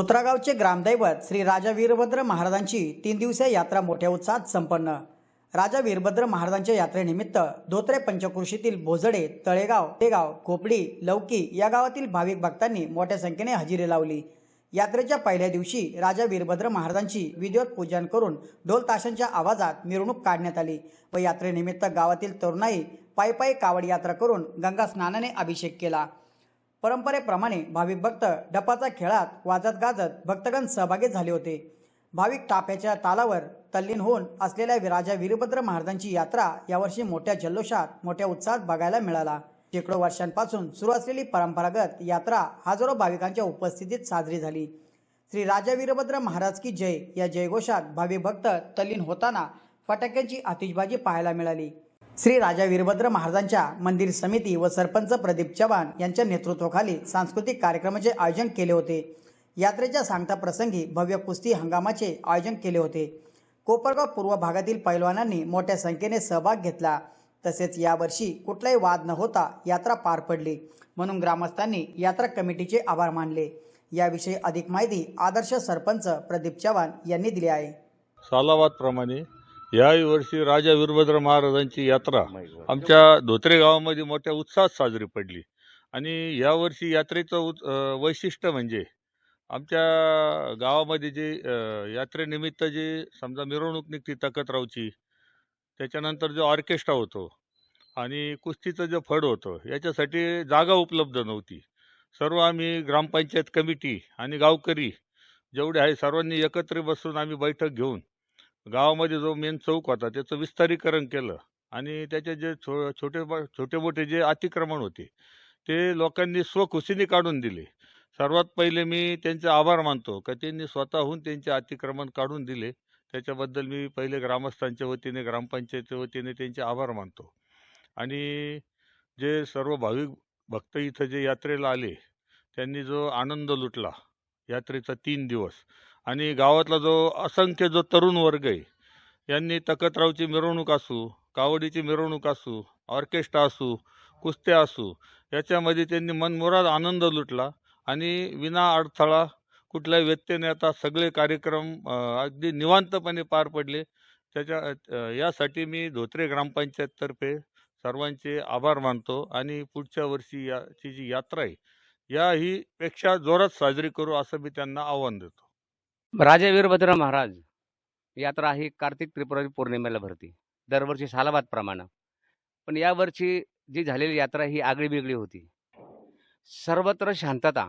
धोत्रागावचे ग्रामदैवत श्री राजा वीरभद्र महाराजांची तीन दिवसीय यात्रा मोठ्या उत्साहात संपन्न. राजा वीरभद्र महाराजांच्या यात्रेनिमित्त धोत्रे पंचकृषीतील भोजडे तळेगाव तेगाव खोपडी लौकी या गावातील भाविक भक्तांनी मोठ्या संख्येने हजेरी लावली. यात्रेच्या पहिल्या दिवशी राजा वीरभद्र महाराजांची विधिवत पूजन करून ढोल ताशांच्या आवाजात मिरवणूक काढण्यात आली व यात्रेनिमित्त गावातील तरुणाई पायी पायी कावड यात्रा करून गंगा स्नानाने अभिषेक केला. परंपरेप्रमाणे भाविक भक्त डपाचा खेळात वाजत गाजत भक्तगण सहभागी झाले होते. भाविक टाप्याच्या तालावर तल्लीन होऊन असलेल्या राजा वीरभद्र महाराजांची यात्रा यावर्षी मोठ्या जल्लोषात मोठ्या उत्साहात बघायला मिळाला. शेकडो वर्षांपासून सुरू असलेली परंपरागत यात्रा हजारो भाविकांच्या उपस्थितीत साजरी झाली. श्री राजा वीरभद्र महाराज की जय या जयघोषात भाविक भक्त तल्लीन होताना फटाक्यांची आतिषबाजी पाहायला मिळाली. श्री राजा वीरभद्र महाराजांच्या मंदिर समिती व सरपंच प्रदीप चव्हाण यांच्या नेतृत्वाखाली सांस्कृतिक कार्यक्रमाचे आयोजन केले होते. यात्रेच्या सांगता प्रसंगी भव्य कुस्ती हंगामाचे आयोजन केले होते. कोपरगाव पूर्व भागातील पैलवानांनी मोठ्या संख्येने सहभाग घेतला. तसेच यावर्षी कुठलाही वाद न होता यात्रा पार पडली. म्हणून ग्रामस्थांनी यात्रा कमिटीचे आभार मानले. याविषयी अधिक माहिती आदर्श सरपंच प्रदीप चव्हाण यांनी दिली आहे. सालावादप्रमाणे याही वर्षी राजा वीरभद्र महाराजांची यात्रा आमच्या धोत्रे गावामध्ये मोठ्या उत्साहात साजरी पडली. आणि यावर्षी यात्रेचं वैशिष्ट्य म्हणजे आमच्या गावामध्ये जे यात्रेनिमित्त जे समजा मिरवणूक निघते तकतरावची त्याच्यानंतर जो ऑर्केस्ट्रा होतो आणि कुस्तीचं जे फड होतं याच्यासाठी जागा उपलब्ध नव्हती. सर्व आम्ही ग्रामपंचायत कमिटी आणि गावकरी जेवढे आहे सर्वांनी एकत्र बसून आम्ही बैठक घेऊन गावामध्ये जो मेन चौक होता त्याचं विस्तारीकरण केलं आणि त्याचे जे छो छोटे छोटे मोठे जे अतिक्रमण होते ते लोकांनी स्वखुशीने काढून दिले. सर्वात पहिले मी त्यांचे आभार मानतो का त्यांनी स्वतःहून त्यांचे अतिक्रमण काढून दिले. त्याच्याबद्दल मी पहिले ग्रामस्थांच्या वतीने ग्रामपंचायतीच्या वतीने त्यांचे आभार मानतो. आणि जे सर्व भाविक भक्त इथं जे यात्रेला आले त्यांनी जो आनंद लुटला यात्रेचा तीन दिवस आणि गावातला जो असंख्य जो तरुण वर्ग आहे यांनी तकतरावची मिरवणूक असू कावडीची मिरवणूक असू ऑर्केस्ट्रा असू कुस्त्या असू याच्यामध्ये त्यांनी मनमुराद आनंद लुटला आणि विना अडथळा कुठल्याही व्यत्यय आता सगळे कार्यक्रम अगदी निवांतपणे पार पडले. त्याच्या यासाठी मी धोत्रे ग्रामपंचायततर्फे सर्वांचे आभार मानतो आणि पुढच्या वर्षी याची जी यात्रा आहे या ही पेक्षा जोरात साजरी करू असं मी त्यांना आव्हान देतो. राजा वीरभद्र महाराज यात्रा ही कार्तिक त्रिपुरारी पौर्णिमेला भरती दरवर्षी सालाबादप्रमाणे पण यावर्षी जी झालेली यात्रा ही आगळी वेगळी होती. सर्वत्र शांतता.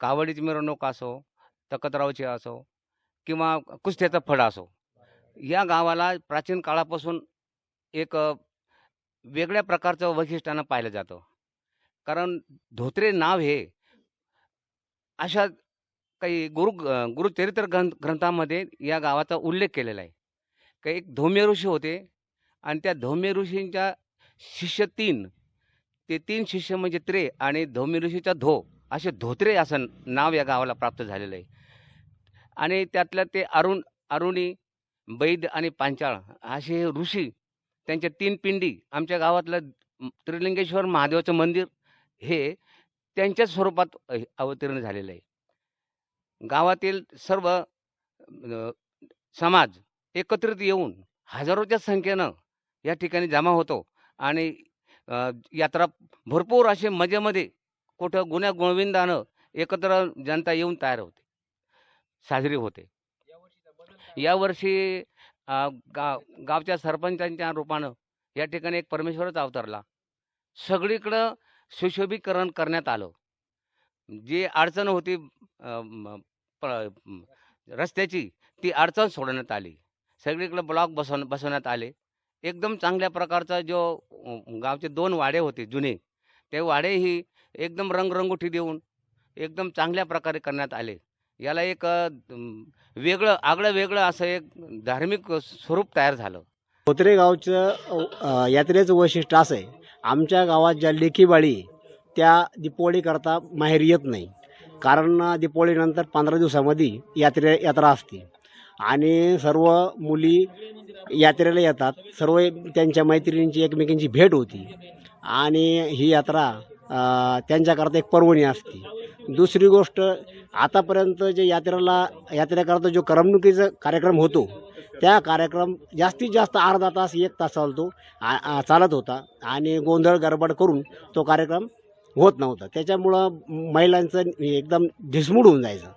कावडीची मिरवणूक असो तकतरावची असो किंवा कुस्त्याचा फड असो या गावाला प्राचीन काळापासून एक वेगळ्या प्रकारचं वैशिष्ट्यानं पाहिलं जातं. कारण धोत्रे नाव हे अशा काही गुरु गुरुचरित्र ग्रंथ ग्रंथामध्ये या गावाचा उल्लेख केलेला आहे. काही एक धौम्य ऋषी होते आणि त्या धौम्य ऋषींच्या शिष्य तीन ते तीन शिष्य म्हणजे त्रे आणि धौम्य ऋषीचा धो असे धोत्रे असं नाव या गावाला प्राप्त झालेलं आहे. आणि त्यातल्या ते अरुण अरुणी बैद आणि पांचाळ असे हे ऋषी त्यांच्या तीन पिंडी आमच्या गावातलं त्रिलिंगेश्वर महादेवाचं मंदिर हे त्यांच्याच स्वरूपात अवतीर्ण झालेलं आहे. गावातील सर्व समाज एकत्रित येऊन हजारोच्या संख्येनं या ठिकाणी जमा होतो आणि यात्रा भरपूर असे मजेमध्ये कुठं गुन्ह्या गोविंदानं एकत्र जनता येऊन तयार होते साजरी होते. यावर्षी गा गाव गावच्या सरपंचांच्या रूपानं या ठिकाणी एक परमेश्वरच अवतरला. सगळीकडं सुशोभीकरण करण्यात आलं. जी अडचण होती प- रस्त्याची ती अडचण सोडवण्यात आली. सगळीकडे ब्लॉक बसव बसवण्यात आले. एकदम चांगल्या प्रकारचा जो गावचे दोन वाडे होते जुने ते वाडेही एकदम रंगरंगोटी देऊन एकदम चांगल्या प्रकारे करण्यात आले. याला एक वेगळं आगळं वेगळं असं एक धार्मिक स्वरूप तयार झालं. धोत्रे गावचं यात्रेचं वैशिष्ट्य असं आहे. आमच्या गावात ज्या लेखीबाळी त्या दीपावळीकरता माहेर येत नाही. कारण दीपावळीनंतर पंधरा दिवसामध्ये यात्रे यात्रा असते. आणि सर्व मुली यात्रेला येतात. सर्व त्यांच्या मैत्रिणींची एकमेकींची भेट होती. आणि ही यात्रा त्यांच्याकरता एक पर्वणी असते. दुसरी गोष्ट आतापर्यंत जे यात्रेला यात्रेकरता जो करमणुकीचा कार्यक्रम होतो त्या कार्यक्रम जास्तीत जास्त अर्धा तास एक तास चालतो चालत होता. आणि गोंधळ गडबड करून तो कार्यक्रम होत नव्हता. त्याच्यामुळं महिलांचं एकदम झिसमूड होऊन जायचं.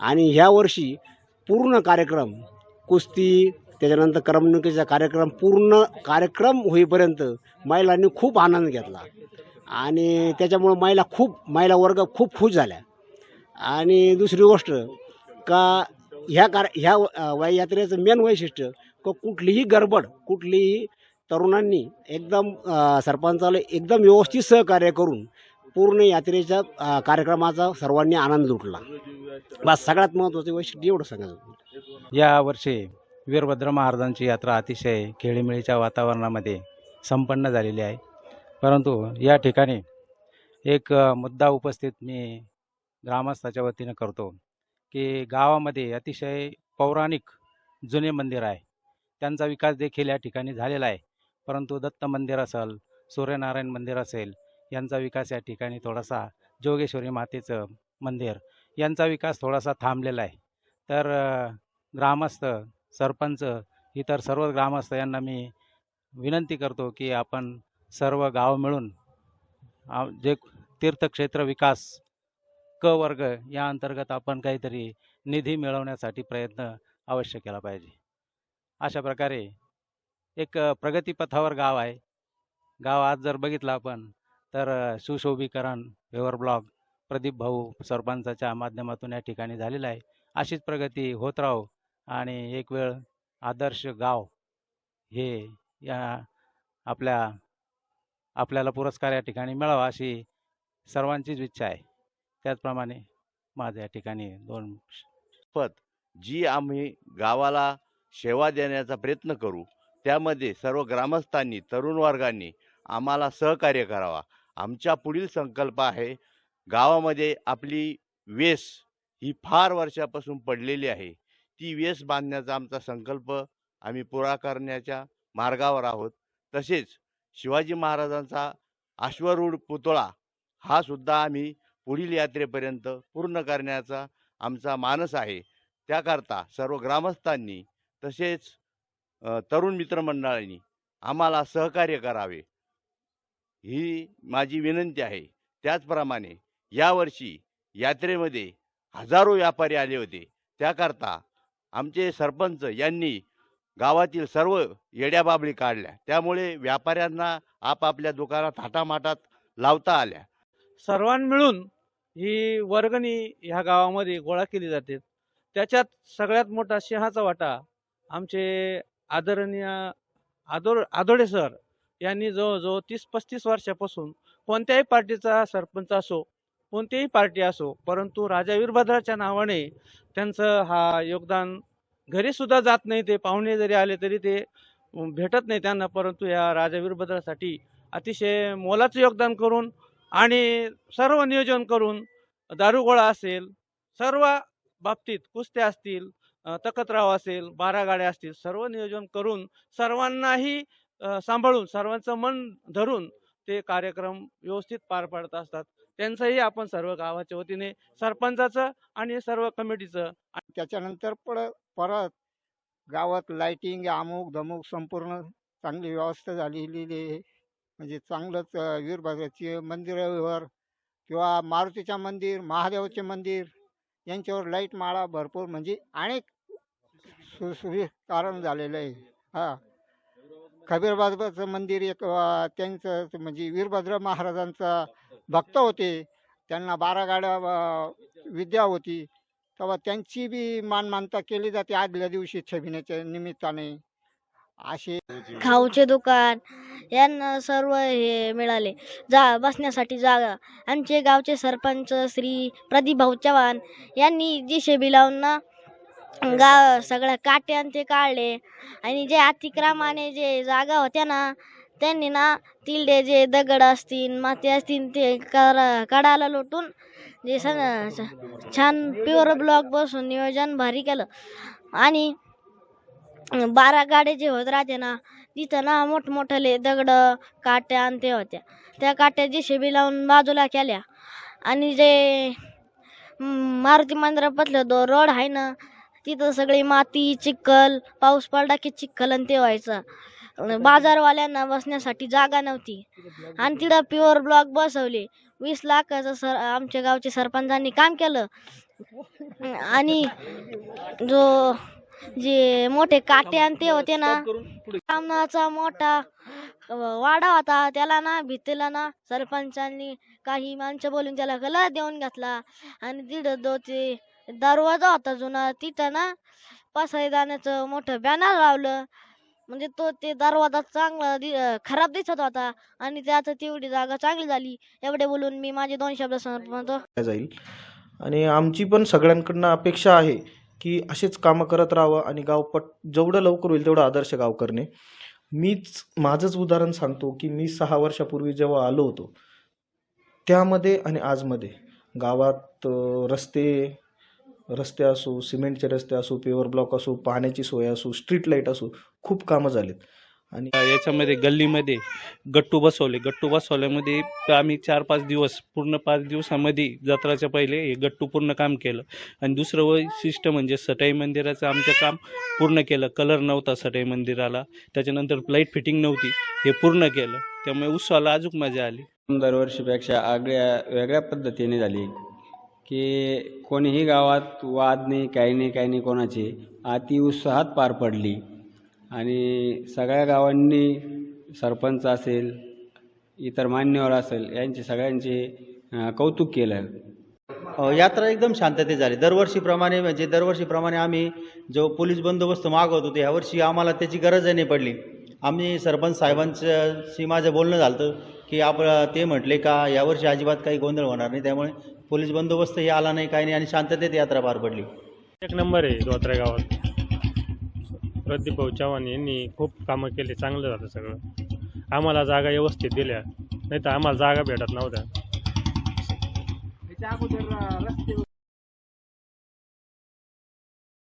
आणि ह्या वर्षी पूर्ण कार्यक्रम कुस्ती त्याच्यानंतर करमणुकीचा कार्यक्रम पूर्ण कार्यक्रम होईपर्यंत महिलांनी खूप आनंद घेतला. आणि त्याच्यामुळं महिला खूप महिला वर्ग खूप खुश झाल्या. आणि दुसरी गोष्ट का ह्या कार ह्या अ, यात्रेचं मेन वैशिष्ट्य का कुठलीही गडबड कुठलीही तरुणांनी एकदम सरपंचाला एकदम व्यवस्थित सहकार्य करून पूर्ण यात्रेच्या कार्यक्रमाचा सर्वांनी आनंद लुटला. बस सगळ्यात महत्त्वाचं वैशिष्ट्य एवढं सांगायचं यावर्षी वीरभद्र महाराजांची यात्रा अतिशय खेळीमेळीच्या वातावरणामध्ये संपन्न झालेली आहे. परंतु या ठिकाणी एक मुद्दा उपस्थित मी ग्रामस्थाच्या वतीनं करतो की गावामध्ये अतिशय पौराणिक जुने मंदिर आहे. त्यांचा विकास देखील या ठिकाणी झालेला आहे. परंतु दत्त मंदिर असेल सूर्यनारायण मंदिर असेल यांचा विकास या ठिकाणी थोडासा जोगेश्वरी मातेचं मंदिर यांचा विकास थोडासा थांबलेला आहे. तर ग्रामस्थ सरपंच इतर सर्व ग्रामस्थ यांना मी विनंती करतो की आपण सर्व गाव मिळून जे तीर्थक्षेत्र विकास क वर्ग या अंतर्गत आपण काहीतरी निधी मिळवण्यासाठी प्रयत्न अवश्य केला पाहिजे. अशा प्रकारे एक प्रगतीपथावर गाव आहे. गाव आज जर बघितलं आपण तर सुशोभीकरण व्यवहार ब्लॉग प्रदीप भाऊ सरपंचाच्या माध्यमातून या ठिकाणी झालेलं आहे. अशीच प्रगती होत राहो आणि एक वेळ आदर्श गाव हे या आपल्या आपल्याला पुरस्कार या ठिकाणी मिळावा अशी सर्वांचीच इच्छा आहे. त्याचप्रमाणे माझं या ठिकाणी दोन पद जी आम्ही गावाला सेवा देण्याचा प्रयत्न करू त्यामध्ये सर्व ग्रामस्थांनी तरुण वर्गांनी आम्हाला सहकार्य करावा. आमच्या पुढील संकल्प आहे गावामध्ये आपली वेस ही फार वर्षापासून पडलेली आहे. ती वेस बांधण्याचा आमचा संकल्प आम्ही पुरा करण्याच्या मार्गावर आहोत. तसेच शिवाजी महाराजांचा अश्वरूढ पुतळा हा सुद्धा आम्ही पुढील यात्रेपर्यंत पूर्ण करण्याचा आमचा मानस आहे. त्याकरता सर्व ग्रामस्थांनी तसेच तरुण मित्रमंडळांनी आम्हाला सहकार्य करावे. ही माझी विनंती आहे. त्याचप्रमाणे यावर्षी यात्रेमध्ये हजारो व्यापारी आले होते. त्याकरता आमचे सरपंच यांनी गावातील सर्व येड्याबाबळी काढल्या. त्यामुळे व्यापाऱ्यांना आपापल्या दुकानात थाटामाटात लावता आल्या. सर्वां मिळून ही वर्गणी ह्या गावामध्ये गोळा केली जाते. त्याच्यात सगळ्यात मोठा सिंहाचा वाटा आमचे आदरणीय आदोर आदोडे सर यांनी जवळजवळ तीस पस्तीस वर्षापासून कोणत्याही पार्टीचा सरपंच असो कोणतीही पार्टी असो परंतु राजा वीरभद्राच्या नावाने त्यांचं हा योगदान घरी सुद्धा जात नाही. ते पाहुणे जरी आले तरी ते भेटत नाही त्यांना परंतु या राजा वीरभद्रासाठी अतिशय मोलाचं योगदान करून आणि सर्व नियोजन करून दारुगोळा असेल सर्व बाबतीत कुस्त्या असतील तकतराव असेल बारा गाड्या असतील सर्व नियोजन करून सर्वांनाही सांभाळून सर्वांचं मन धरून ते कार्यक्रम व्यवस्थित पार पाडत असतात. त्यांचंही आपण सर्व गावाच्या वतीने सरपंचाचं आणि सर्व कमिटीचं त्याच्यानंतर पड परत गावात लाईटिंग अमुक धमुक संपूर्ण चांगली व्यवस्था झालेली आहे. म्हणजे चांगलंच अं, वीरभद्राची मंदिरावर किंवा मारुतीच्या मंदिर महादेवाचे मंदिर यांच्यावर लाइट माळा भरपूर म्हणजे अनेक सुसुविकारण झालेलं आहे. हां. खबीरबाबाचं मंदिर एक त्यांचं म्हणजे वीरभद्र महाराजांचा भक्त होते. त्यांना बारा गाड्या विद्या होती. तेव्हा त्यांची बी मानमानता केली जाते आदल्या दिवशी छबिण्याच्या निमित्ताने. असे खाऊचे दुकान यांना सर्व हे मिळाले. जा बसण्यासाठी जागा. आमचे गावचे सरपंच श्री प्रदीप भाऊ चव्हाण यांनी जी शेबी लावून ना गाव सगळ्या काटे आणि ते काढले. आणि जे अतिक्रमाने जे जागा होत्या ना त्यांनी ना तिलडे जे दगड असतील माती असतील ते करा कडाला लोटून जे स छान प्युअर ब्लॉक बसून नियोजन भारी केलं. आणि बारा गाडे जे होत राहते ना तिथं ना मोठमोठले दगड काट्या आणते होत्या. त्या काट्या जे शेबी लावून बाजूला केल्या. आणि जे मारुती मंदिरापासलं दो रोड आहे ना तिथं सगळी माती चिखल पाऊस पडला की चिखल आणि ते व्हायचं बाजारवाल्यांना बसण्यासाठी जागा नव्हती. आणि तिथं प्युअर ब्लॉक बसवले. वीस लाखाचं सर आमच्या गावच्या सरपंचांनी काम केलं. आणि जो जे मोठे काटे आणि ते होते ना सामनाचा मोठा वाडा होता. त्याला ना भीतीला ना सरपंचांनी काही माणसं बोलून त्याला कलर देऊन घेतला. आणि तिथं दो ते दरवाजा होता जुना तिथं ना पसायदानाचं मोठं बॅनर लावलं. म्हणजे तो ते दरवाजा चांगला दि खराब दिसत होता आणि त्याचं तेवढी जागा चांगली झाली. एवढे बोलून मी माझे दोन शब्द समजतो जाईल? आणि आमची पण सगळ्यांकडनं अपेक्षा आहे की असेच कामं करत राहावं आणि गाव पट जेवढं लवकर होईल तेवढं आदर्श गाव करणे मीच माझंच उदाहरण सांगतो की मी सहा वर्षापूर्वी जेव्हा आलो होतो त्यामध्ये आणि आजमध्ये गावात रस्ते रस्ते असो सिमेंटचे रस्ते असो पेवर ब्लॉक असो पाण्याची सोय असो स्ट्रीट लाइट असो खूप कामं झालीत. आणि याच्यामध्ये गल्लीमध्ये गट्टू बसवले. गट्टू बसवल्यामध्ये आम्ही चार पाच दिवस पूर्ण पाच दिवसामध्ये जत्राच्या पहिले हे गट्टू पूर्ण काम केलं. आणि दुसरं वैशिष्ट्य म्हणजे सटाई मंदिराचं आमचं काम पूर्ण केलं. कलर नव्हता सटाई मंदिराला. त्याच्यानंतर लाइट फिटिंग नव्हती. हे पूर्ण केलं. त्यामुळे उत्सवाला अजून मजा आली. दरवर्षीपेक्षा आगळ्या वेगळ्या पद्धतीने झाली. की कोणीही गावात वाद नाही काही नाही काही नाही कोणाचे अति उत्साहात पार पडली. आणि सगळ्या गावांनी सरपंच असेल इतर मान्यवर असेल यांचे सगळ्यांचे कौतुक केलं. यात्रा एकदम शांततेत झाली. दरवर्षीप्रमाणे म्हणजे दरवर्षीप्रमाणे आम्ही जो पोलीस बंदोबस्त मागवत होतो यावर्षी आम्हाला त्याची गरजही नाही पडली. आम्ही सरपंच साहेबांच्याशी माझं बोलणं झालं होतं की आप ते म्हटले का यावर्षी अजिबात काही गोंधळ होणार नाही त्यामुळे पोलीस बंदोबस्तही आला नाही काही नाही आणि शांततेत यात्रा पार पडली. एक नंबर आहे धोत्रे गावात. प्रदीप भाऊ चव्हाण यांनी खूप कामं केले चांगलं झालं सगळं. आम्हाला जागा व्यवस्थित दिल्या नाही तर आम्हाला जागा भेटत नव्हत्या.